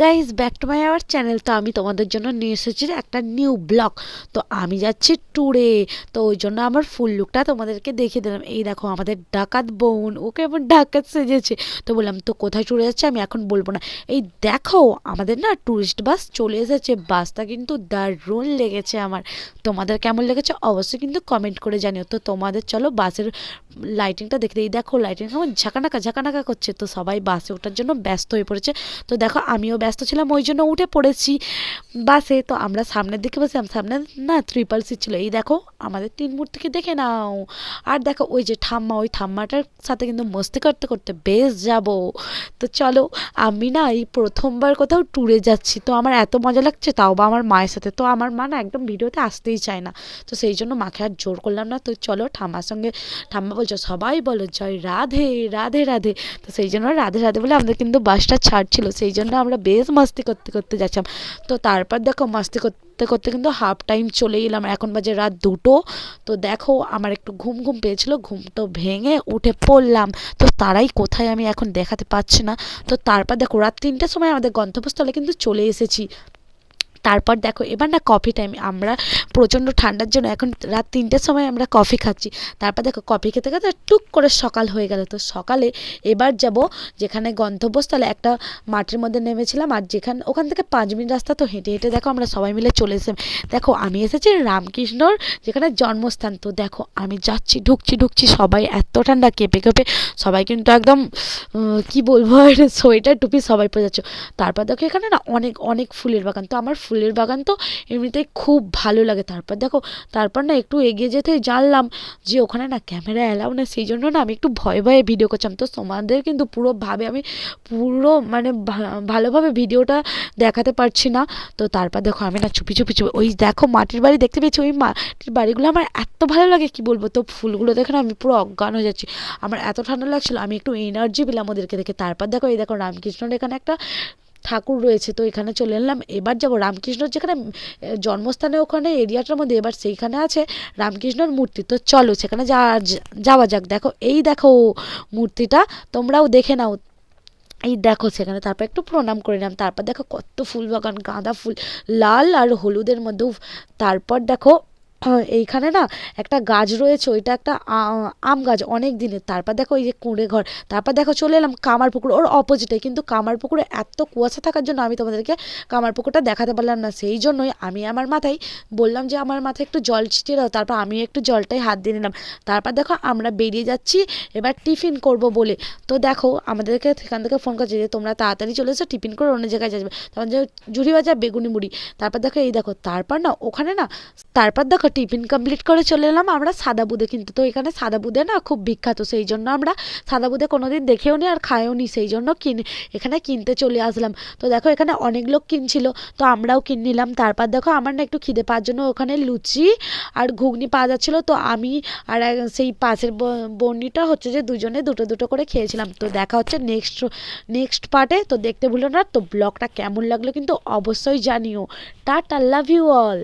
Guys back to my our channel তো আমি তোমাদের জন্য নিয়ে এসেছি একটা নিউ ব্লগ তো আমি যাচ্ছি ট্যুরে তো ওই জন্য আমার ফুল লুকটা তোমাদেরকে দেখিয়ে দিলাম। এই দেখো, আমাদের ডাকাত বোন, ওকে এবার ডাকাত সেজেছে। তো বললাম, তো কোথায় ট্যুরে যাচ্ছে? আমি এখন বলব না। এই দেখো, আমাদের না ট্যুরিস্ট বাস চলে এসেছে। বাসটা কিন্তু দারুণ লেগেছে আমার। তোমাদের কেমন লেগেছে? অবশ্যই কিন্তু কমেন্ট করে জানিও। তো তোমাদের চলো বাসের লাইটিংটা দেখতে। এই দেখো লাইটিং কেমন ঝাঁকানাকা ঝাঁকানাকা করছে। তো সবাই বাসে ওঠার জন্য ব্যস্ত হয়ে পড়েছে। তো দেখো, আমিও ব্যস্ত ছিলাম, ওই জন্য উঠে পড়েছি বাসে। তো আমরা সামনের দিকে বসেছিলাম সামনে না ত্রিপাল সিট ছিল। এই দেখো, আমাদের তিন মূর্তিকে দেখে নাও। আর দেখো, ওই যে ঠাম্মা, ওই ঠাম্মাটার সাথে কিন্তু মস্তি করতে করতে বেশ যাব। তো চলো, আমি না এই প্রথমবার কোথাও ট্যুরে যাচ্ছি। তো আমার এত মজা লাগছে, তাও বা আমার মায়ের সাথে। তো আমার মা না একদম ভিডিওতে আসতেই চায় না। তো সেই জন্য মাকে আর জোর করলাম না। তো চলো, ঠাম্মার সঙ্গে, ঠাম্মা বলছো, সবাই বলো, জয় রাধে রাধে রাধে। তো সেই জন্য রাধে রাধে বলে আমাদের কিন্তু বাসটা ছাড়ছিল। সেই জন্য আমরা বেশ মাস্তি করতে করতে যাচ্ছিলাম। তো তারপর দেখো মাস্তি করতে করতে কিন্তু হাফ টাইম চলে এলাম। এখন বাজে রাত দুটো। তো দেখো আমার একটু ঘুম ঘুম পেয়েছিল। ঘুম তো ভেঙে উঠে পড়লাম। তো তারাই কোথায় আমি এখন দেখাতে পাচ্ছি না। তো তারপর দেখো রাত তিনটের সময় আমাদের গন্তব্যস্থলে কিন্তু চলে এসেছি। তারপর দেখো, এবার না কফি টাইম আমরা প্রচণ্ড ঠান্ডার জন্য এখন রাত তিনটের সময় আমরা কফি খাচ্ছি। তারপর দেখো কফি খেতে খেতে টুক করে সকাল হয়ে গেল। তো সকালে এবার যাব যেখানে গন্তব্যস্থলে, একটা মাঠের মধ্যে নেমেছিলাম। আর যেখানে, ওখান থেকে পাঁচ মিনিট রাস্তা তো হেঁটে হেঁটে দেখো আমরা সবাই মিলে চলে এসে দেখো, আমি এসেছি রামকৃষ্ণর যেখানে জন্মস্থান। তো দেখো, আমি যাচ্ছি, ঢুকছি ঢুকছি, সবাই এত ঠান্ডা, কেঁপে কেঁপে সবাই কিন্তু একদম কি বলব, সোয়েটার টুপি সবাই পরে যাচ্ছে। তারপর দেখো, এখানে না অনেক অনেক ফুলের বাগান। তো আমার ফুলের বাগান তো এমনিতেই খুব ভালো লাগে তারপর দেখো, তারপর না একটু এগিয়ে যেতে জানলাম যে ওখানে না ক্যামেরা অ্যালাউ না, সেই জন্য না আমি একটু ভয়ে ভয়ে ভিডিও করছিলাম। তো তোমাদের কিন্তু পুরো ভাবে আমি পুরো মানে ভালোভাবে ভিডিওটা দেখাতে পারছি না। তো তারপর দেখো আমি না চুপি চুপি চুপি, ওই দেখো মাটির বাড়ি দেখতে পেয়েছি, ওই মাটির বাড়িগুলো আমার এত ভালো লাগে, কি বলব? তো ফুলগুলো দেখে না আমি পুরো অজ্ঞান হয়ে যাচ্ছি। আমার এত ঠান্ডা লাগছিল, আমি একটু এনার্জি পেলাম ওদেরকে দেখে। তারপর দেখো এই দেখো রামকৃষ্ণর এখানে একটা ঠাকুর রয়েছে তো এখানে চলে এলাম। এবার যাব রামকৃষ্ণর যেখানে জন্মস্থানে ওখানে এরিয়াটার মধ্যে এবার সেইখানে আছে রামকৃষ্ণর মূর্তি। তো চলো সেখানে যা যাওয়া যাক। দেখো এই দেখো মূর্তিটা তোমরাও দেখে নাও। এই দেখো সেখানে তারপর একটু প্রণাম করে নিলাম। তারপর দেখো কত ফুল বাগান গাঁদা ফুল লাল আর হলুদের মধ্যে উফ, তারপর দেখো এইখানে না একটা গাছ রয়েছে, ওইটা একটা আম গাছ অনেক দিনের। তারপর দেখো ওই যে কুঁড়ে ঘর, তারপর দেখো চলে এলাম কামার পুকুর, ওর অপোজিটে কিন্তু কামার পুকুরে এত কুয়াশা থাকার জন্য আমি তোমাদেরকে কামার পুকুরটা দেখাতে পারলাম না। সেই জন্যই আমি আমার মাথায় বললাম যে আমার মাথায় একটু জল ছিটিয়ে দাও। তারপর আমি একটু জলটাই হাত দিয়ে নিলাম। তারপর দেখো আমরা বেরিয়ে যাচ্ছি, এবার টিফিন করব বলে। তো দেখো আমাদেরকে সেখান থেকে ফোন করছে যে তোমরা তাড়াতাড়ি চলে এসো, টিফিন করে অন্য জায়গায় যাবে। তখন যে ঝুড়ি ভাজা বেগুনি মুড়ি। তারপর দেখো এই দেখো, তারপর না ওখানে না, তারপর দেখো টিফিন কমপ্লিট করে চলে এলাম, আমরা সাদা বুদে কিন্তু, তো এখানে সাদা বুদে না খুব বিখ্যাত, সেই জন্য আমরা সাদা বুদে কোনোদিন দেখেও নি আর খায়ও নি, সেই জন্য কিনে, এখানে কিনতে চলে আসলাম। তো দেখো এখানে অনেক লোক কিনছিল, তো আমরাও কিনে নিলাম। তারপর দেখো আমার না একটু খিদে পাওয়ার জন্য ওখানে লুচি আর ঘুগনি পাওয়া যাচ্ছিল, তো আমি আর সেই পাশের বন্ডিটা হচ্ছে যে দুজনে দুটো দুটো করে খেয়েছিলাম। তো দেখা হচ্ছে নেক্সট নেক্সট পার্টে, তো দেখতে ভুলো না, তো ব্লগটা কেমন লাগল কিন্তু অবশ্যই জানিও। Tata love you all